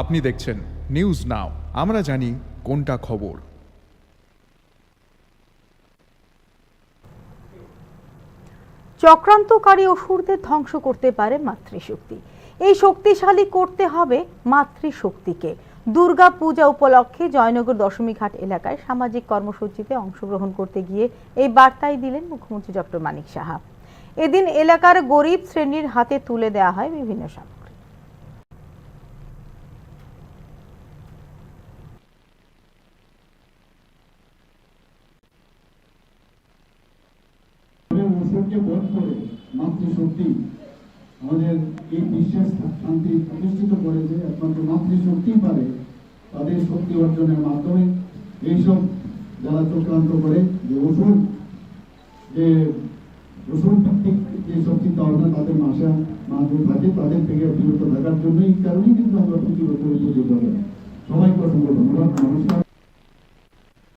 আপনি দেখছেন news now আমরা জানি কোনটা খবর। চক্রান্তকারী অসুরদের ধ্বংস করতে পারে মাতৃশক্তি। এই শক্তিশালী করতে হবে মাতৃশক্তিকে। দুর্গা পূজা উপলক্ষে জয়নগর দশমী ঘাট এলাকায় সামাজিক কর্মসূচিতে অংশগ্রহণ করতে গিয়ে এই বার্তাই দিলেন মুখ্যমন্ত্রী ডক্টর মানিক সাহা। এদিন এলাকার গরিব শ্রেণির হাতে তুলে দেওয়া হয় বিভিন্ন সামগ্রী ওষুধকে বধ করে মাতৃশক্তি আমাদের এই বিশ্বের শান্তি প্রতিষ্ঠিত করেছে একমাত্র মাতৃশক্তি পারে তাদের শক্তি অর্জনের মাধ্যমে এইসব যারা চক্রান্ত করে যে ওষুধ যে ওষুধ ভিত্তিক যে সব চিন্তা ভাবনা তাদের মাসে মাধ্যম থাকে, তাদের থেকে বিরত থাকার জন্য এই কারণেই কিন্তু আমরা প্রতি বছর পুজো করে। সবাইকে অসংখ্য ধন্যবাদ, নমস্কার।